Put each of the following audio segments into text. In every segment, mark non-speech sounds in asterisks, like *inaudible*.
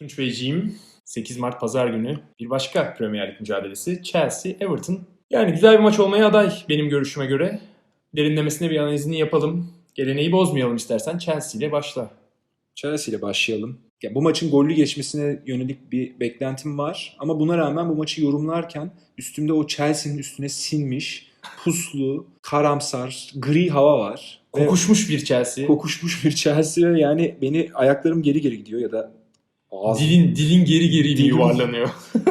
Tunç Beyciğim 8 Mart Pazar günü bir başka Premier Lig mücadelesi Chelsea-Everton. Yani güzel bir maç olmaya aday benim görüşüme göre. Derinlemesine bir analizini yapalım. Geleneği bozmayalım istersen Chelsea ile başla. Chelsea ile başlayalım. Ya bu maçın gollü geçmesine yönelik bir beklentim var. Ama buna rağmen bu maçı yorumlarken üstümde o Chelsea'nin üstüne sinmiş, puslu, karamsar, gri hava var. Ve Kokuşmuş bir Chelsea. kokuşmuş bir Chelsea yani beni ayaklarım geri geri gidiyor ya da ağzım. Dilin dilin geri geri Dilim- yuvarlanıyor. *laughs*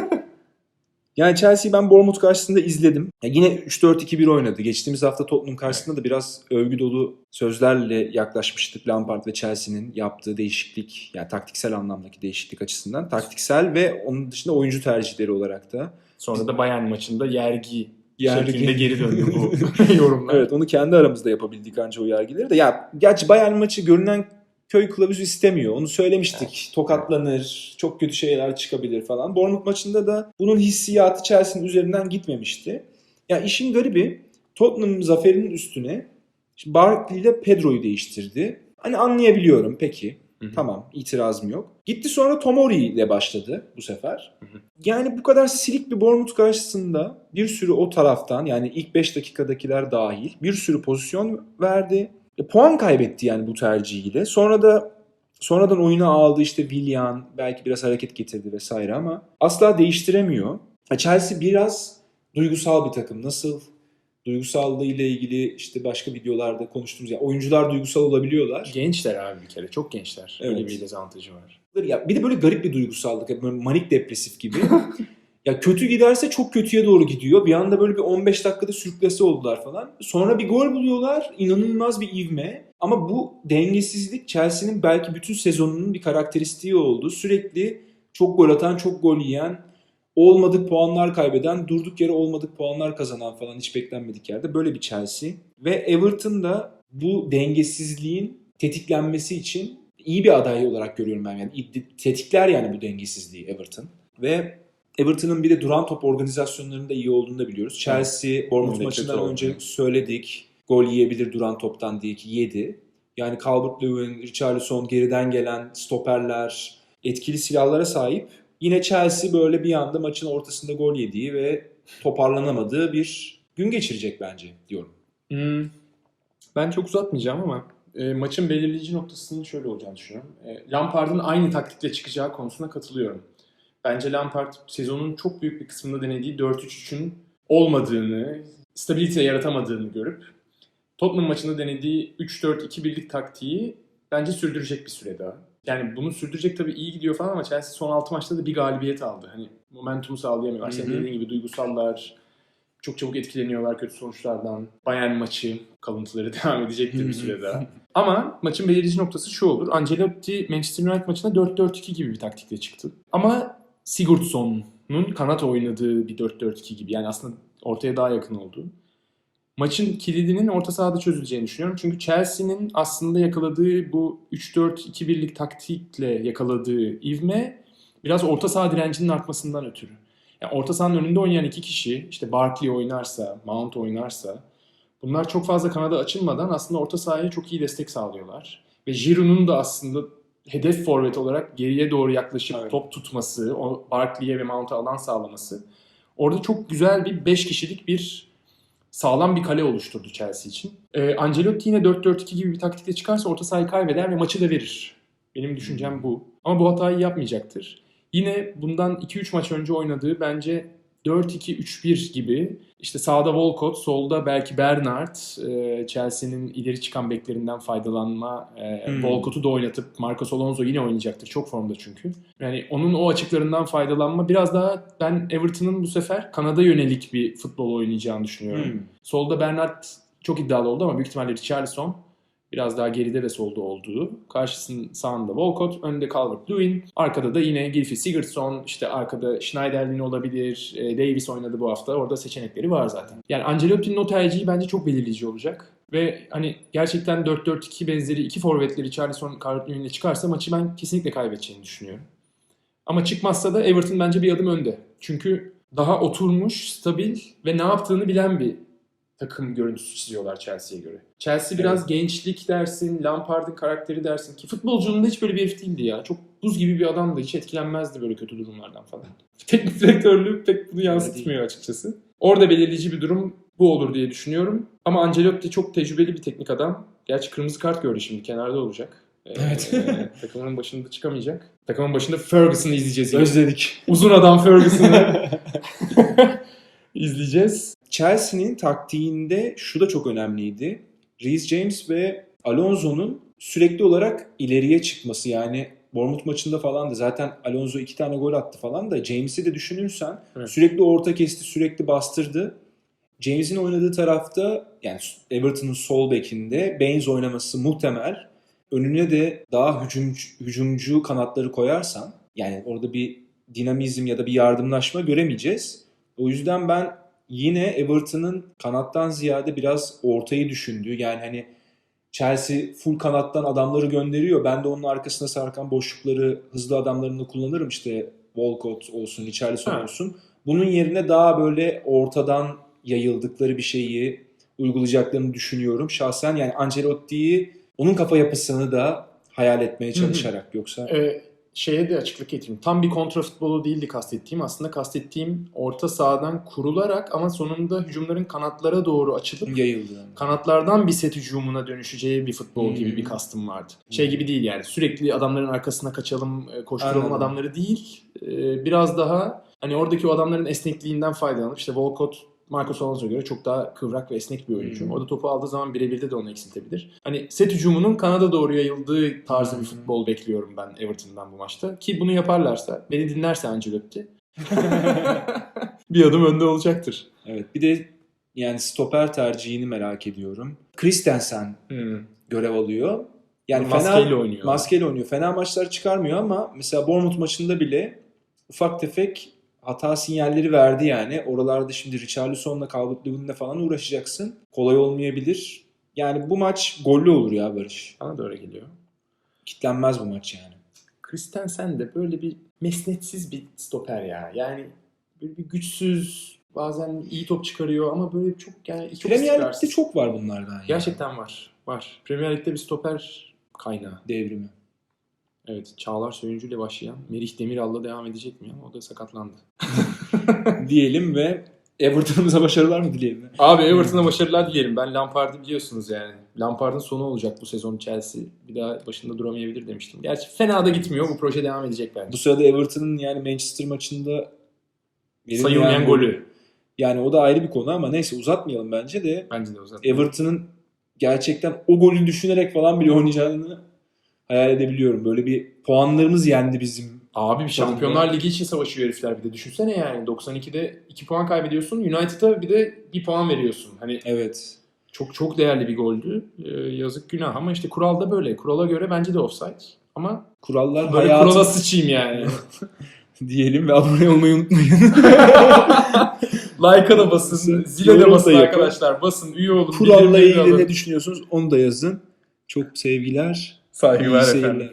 Yani Chelsea'yi ben Bournemouth karşısında izledim. Ya yine 3-4-2-1 oynadı. Geçtiğimiz hafta Tottenham karşısında da biraz övgü dolu sözlerle yaklaşmıştık Lampard ve Chelsea'nin yaptığı değişiklik, yani taktiksel anlamdaki değişiklik açısından. Taktiksel ve onun dışında oyuncu tercihleri olarak da. Sonra da Bayern maçında yergi, Yergi. şeklinde geri döndü bu *laughs* yorumlar. Evet onu kendi aramızda yapabildik anca o yergileri de. Ya gerçi Bayern maçı görünen köy kılavuzu istemiyor. Onu söylemiştik. Tokatlanır, çok kötü şeyler çıkabilir falan. Bournemouth maçında da bunun hissiyatı Chelsea'nin üzerinden gitmemişti. Ya işin garibi Tottenham zaferinin üstüne Barkley ile Pedro'yu değiştirdi. Hani anlayabiliyorum peki. Hı hı. Tamam itirazım yok. Gitti sonra Tomori ile başladı bu sefer. Hı hı. Yani bu kadar silik bir Bournemouth karşısında bir sürü o taraftan yani ilk 5 dakikadakiler dahil bir sürü pozisyon verdi. E, puan kaybetti yani bu tercihiyle. Sonra da sonradan oyuna aldı işte Willian belki biraz hareket getirdi vesaire ama asla değiştiremiyor. E, Chelsea biraz duygusal bir takım. Nasıl duygusallığı ile ilgili işte başka videolarda konuştuğumuz yani oyuncular duygusal olabiliyorlar. Gençler abi bir kere. Çok gençler. Öyle Evet. bir dezavantajı var. Ya bir de böyle garip bir duygusallık. Böyle manik depresif gibi. *laughs* ya kötü giderse çok kötüye doğru gidiyor. Bir anda böyle bir 15 dakikada sürüklese oldular falan. Sonra bir gol buluyorlar. İnanılmaz bir ivme. Ama bu dengesizlik Chelsea'nin belki bütün sezonunun bir karakteristiği oldu. Sürekli çok gol atan, çok gol yiyen, olmadık puanlar kaybeden, durduk yere olmadık puanlar kazanan falan hiç beklenmedik yerde. Böyle bir Chelsea. Ve Everton da bu dengesizliğin tetiklenmesi için iyi bir aday olarak görüyorum ben. Yani tetikler yani bu dengesizliği Everton. Ve Everton'ın bir de duran top organizasyonlarında iyi olduğunu da biliyoruz. Chelsea, Bournemouth maçından önce söyledik. Gol yiyebilir duran toptan diye ki yedi. Yani Calvert-Lewin, Richarlison, geriden gelen stoperler, etkili silahlara sahip. Yine Chelsea böyle bir anda maçın ortasında gol yediği ve toparlanamadığı bir gün geçirecek bence diyorum. Hmm, Ben çok uzatmayacağım ama e, maçın belirleyici noktasının şöyle olacağını düşünüyorum. E, Lampard'ın aynı taktikle çıkacağı konusuna katılıyorum. Bence Lampard sezonun çok büyük bir kısmında denediği 4-3-3'ün olmadığını, stabilite yaratamadığını görüp Tottenham maçında denediği 3-4-2-1'lik taktiği bence sürdürecek bir süre daha. Yani bunu sürdürecek tabii iyi gidiyor falan ama Chelsea son 6 maçta da bir galibiyet aldı. Hani momentumu sağlayamıyorlar. Senin dediğin gibi duygusallar, çok çabuk etkileniyorlar kötü sonuçlardan. Bayern maçı kalıntıları *laughs* devam edecektir bir süre daha. *laughs* Ama maçın belirleyici noktası şu olur. Ancelotti Manchester United maçına 4-4-2 gibi bir taktikle çıktı. Ama Sigurdsson'un kanat oynadığı bir 4-4-2 gibi. Yani aslında ortaya daha yakın oldu. Maçın kilidinin orta sahada çözüleceğini düşünüyorum. Çünkü Chelsea'nin aslında yakaladığı bu 3-4-2-1'lik taktikle yakaladığı ivme biraz orta saha direncinin artmasından ötürü. Yani orta sahanın önünde oynayan iki kişi işte Barkley oynarsa, Mount oynarsa bunlar çok fazla kanada açılmadan aslında orta sahaya çok iyi destek sağlıyorlar. Ve Giroud'un da aslında hedef forvet olarak geriye doğru yaklaşıp Evet. top tutması, o Barkley'e ve Mount'a alan sağlaması orada çok güzel bir 5 kişilik bir sağlam bir kale oluşturdu Chelsea için. Ee, Ancelotti yine 4-4-2 gibi bir taktikle çıkarsa orta sahayı kaybeder ve maçı da verir. Benim düşüncem bu. Ama bu hatayı yapmayacaktır. Yine bundan 2-3 maç önce oynadığı bence 4-2-3-1 gibi işte sağda Walcott, solda belki Bernard, e, Chelsea'nin ileri çıkan beklerinden faydalanma, e, Hmm. Walcott'u da oynatıp Marcos Alonso yine oynayacaktır. Çok formda çünkü. Yani onun o açıklarından faydalanma biraz daha ben Everton'ın bu sefer Kanada yönelik bir futbol oynayacağını düşünüyorum. Hmm. Solda Bernard çok iddialı oldu ama büyük ihtimalle Richarlison biraz daha geride ve solda olduğu. Karşısının sağında Walcott, önde Calvert-Lewin. Arkada da yine Gylfi Sigurdsson, işte arkada Schneiderlin olabilir. e, Davis oynadı bu hafta. Orada seçenekleri var zaten. Yani Ancelotti'nin o tercihi bence çok belirleyici olacak. Ve hani gerçekten 4-4-2 benzeri iki forvetleri Richarlison, Calvert-Lewin ile çıkarsa maçı ben kesinlikle kaybedeceğini düşünüyorum. Ama çıkmazsa da Everton bence bir adım önde. Çünkü daha oturmuş, stabil ve ne yaptığını bilen bir takım görüntüsü çiziyorlar Chelsea'ye göre. Chelsea biraz gençlik dersin, Lampard'ın karakteri dersin ki futbolcunun da hiç böyle bir herif değildi ya. Çok buz gibi bir adamdı. Hiç etkilenmezdi böyle kötü durumlardan falan. *laughs* Teknik direktörlüğü pek bunu yansıtmıyor açıkçası. Orada belirleyici bir durum bu olur diye düşünüyorum. Ama Ancelotti çok tecrübeli bir teknik adam. Gerçi kırmızı kart gördü şimdi kenarda olacak. Ee, Evet. *laughs* takımın başında çıkamayacak. Takımın başında Ferguson'ı izleyeceğiz. yine. Özledik. Uzun adam Ferguson'ı *laughs* izleyeceğiz. Chelsea'nin taktiğinde şu da çok önemliydi. Reece James ve Alonso'nun sürekli olarak ileriye çıkması yani Bournemouth maçında falan da zaten Alonso iki tane gol attı falan da James'i de düşünürsen Evet. sürekli orta kesti, sürekli bastırdı. James'in oynadığı tarafta yani Everton'ın sol bekinde Baines oynaması muhtemel. Önüne de daha hücumcu, hücumcu kanatları koyarsan yani orada bir dinamizm ya da bir yardımlaşma göremeyeceğiz. O yüzden ben yine Everton'ın kanattan ziyade biraz ortayı düşündüğü yani hani Chelsea full kanattan adamları gönderiyor. Ben de onun arkasına sarkan boşlukları hızlı adamlarını kullanırım işte Walcott olsun, Richarlison Ha. olsun. Bunun yerine daha böyle ortadan yayıldıkları bir şeyi uygulayacaklarını düşünüyorum. Şahsen yani Ancelotti'yi onun kafa yapısını da hayal etmeye çalışarak yoksa Ee, şeye de açıklık getireyim. Tam bir kontra futbolu değildi kastettiğim. Aslında kastettiğim orta sahadan kurularak ama sonunda hücumların kanatlara doğru açılıp yayıldı. yani. kanatlardan bir set hücumuna dönüşeceği bir futbol Hmm. gibi bir kastım vardı. Şey gibi değil yani sürekli adamların arkasına kaçalım, e, koşturalım Anladım. adamları değil. Ee, Biraz daha hani oradaki o adamların esnekliğinden faydalanıp işte Walcott Marcos Alonso'ya göre çok daha kıvrak ve esnek bir oyuncu. Hmm. O da topu aldığı zaman birebir de onu eksiltebilir. Hani set hücumunun kanada doğru yayıldığı tarzı bir Hmm. futbol bekliyorum ben Everton'dan bu maçta. Ki bunu yaparlarsa, beni dinlerse Ancelotti *laughs* bir adım önde olacaktır. Evet bir de yani stoper tercihini merak ediyorum. Christensen görev alıyor. Yani Maskeyle fena, oynuyor. Maskeyle oynuyor. Fena maçlar çıkarmıyor ama mesela Bournemouth maçında bile ufak tefek hata sinyalleri verdi yani. Oralarda şimdi Richarlison'la Calvert-Lewin'le falan uğraşacaksın. Kolay olmayabilir. Yani bu maç gollü olur ya Barış. Bana da öyle geliyor. Kitlenmez bu maç yani. Christensen de böyle bir mesnetsiz bir stoper ya. Yani böyle bir güçsüz, bazen iyi top çıkarıyor ama böyle çok yani çok Premier. Lig'de çok var bunlardan yani. Gerçekten var. Var. Premier Lig'de bir stoper kaynağı. Devrimi. Evet. Çağlar Söyüncü ile başlayan Merih Demiral'la devam edecek mi? O da sakatlandı. *laughs* diyelim ve Everton'ımıza başarılar mı dileyelim? Abi Everton'a başarılar dilerim. Ben Lampard'ı biliyorsunuz yani. Lampard'ın sonu olacak bu sezon Chelsea. Bir daha başında duramayabilir demiştim. Gerçi fena da gitmiyor. Bu proje devam edecek bence. Bu sırada Everton'ın yani Manchester maçında Sayılmayan golü. Yani o da ayrı bir konu ama neyse uzatmayalım bence de. Bence de uzat. Everton'ın gerçekten o golü düşünerek falan bile oynayacağını hayal edebiliyorum. Böyle bir puanlarımız yendi bizim. Abi bir Şampiyonlar Ligi için savaşıyor herifler bir de. Düşünsene yani 92'de 2 puan kaybediyorsun. United'a bir de 1 puan veriyorsun. Hani Evet. çok çok değerli bir goldü. Ee, yazık günah ama işte kuralda böyle. Kurala göre bence de offside. Ama Kurallar böyle hayatı kurala sıçayım yani. *laughs* diyelim ve abone olmayı unutmayın. *laughs* Like'a da basın, zile de Yorum da basın yapın. arkadaşlar. Basın, üye olun. Kuralla bildirimleri de ilgili ne düşünüyorsunuz onu da yazın. Çok sevgiler. Sadece URL efendim.